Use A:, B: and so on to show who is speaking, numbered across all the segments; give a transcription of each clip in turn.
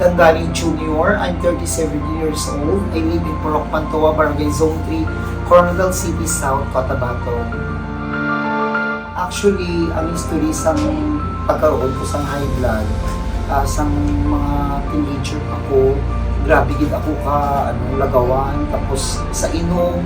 A: Dangani Jr. I'm 37 years old. I live in Purok Pantoa, Barangay Zone 3, Coronadal City, South Cotabato. Actually, ang history sa pagkaroon ko sa high blood, uh, sa mga teenager ako, grabe gid ako ka ano lagawan tapos sa inom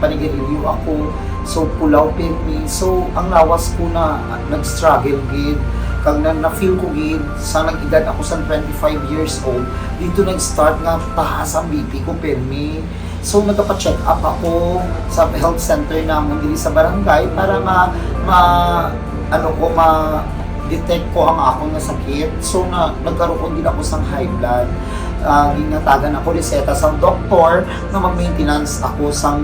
A: panigarilyo ako so pulaw pirmi so ang lawas ko na ah, nag-struggle gid kag na, na feel ko gid sa nag-edad ako sa 25 years old dito nag-start nga taas ang BP ko pirmi so nagpa-check up ako sa health center namon diri sa barangay para ma, ma ano ko ma detect ko ang ako nga sakit so na nagkaroon din ako sa high blood. Uh, ginatagan ako reseta sa doktor na mag-maintenance ako sa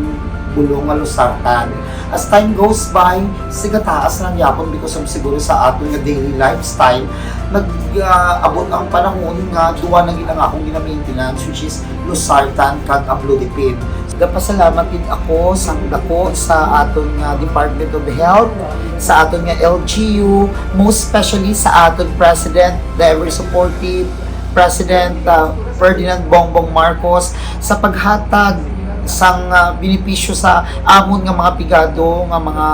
A: bulong nga lusartan. As time goes by, sigataas lang yapon because of siguro sa aton nga daily lifestyle, nag-abot ang panahon nga duwa na gilang akong gina-maintenance which is lusartan kag amlodipine. Nagpasalamat din ako sa dako sa aton nga Department of Health, sa aton nga LGU, most especially sa aton President, the ever supportive President uh, Ferdinand Bongbong Marcos sa paghatag sang uh, benepisyo sa amon nga mga pigado nga mga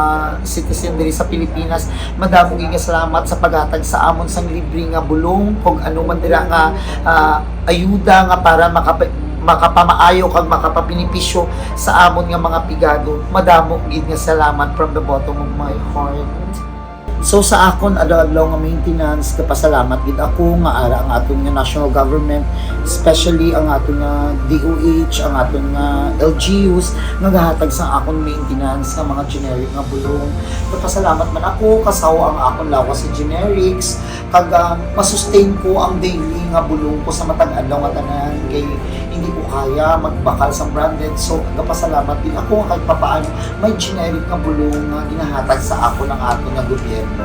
A: citizen diri sa Pilipinas. Madamo gyud nga salamat sa paghatag sa amon sang libre nga bulong kung ano man dira nga uh, ayuda nga para makap makapamaayo kag makapabinipisyo sa amon nga mga pigado. Madamo gid nga salamat from the bottom of my heart So sa akon adlaw nga maintenance kapasalamat gid ako nga ara ang aton nga national government especially ang aton nga DOH ang aton nga LGUs nga gahatag sa akon maintenance nga mga generic nga bulong. Kapasalamat man ako kasawa ang akon lawas sa generics kag uh, masustain ko ang daily nga bulong ko sa matag adlaw nga tanan kay hindi ko kaya magbakal sa branded. So kapasalamat din ako kahit papaano. May generic nga bulong nga ginahatag sa ako ng aton nga gobyerno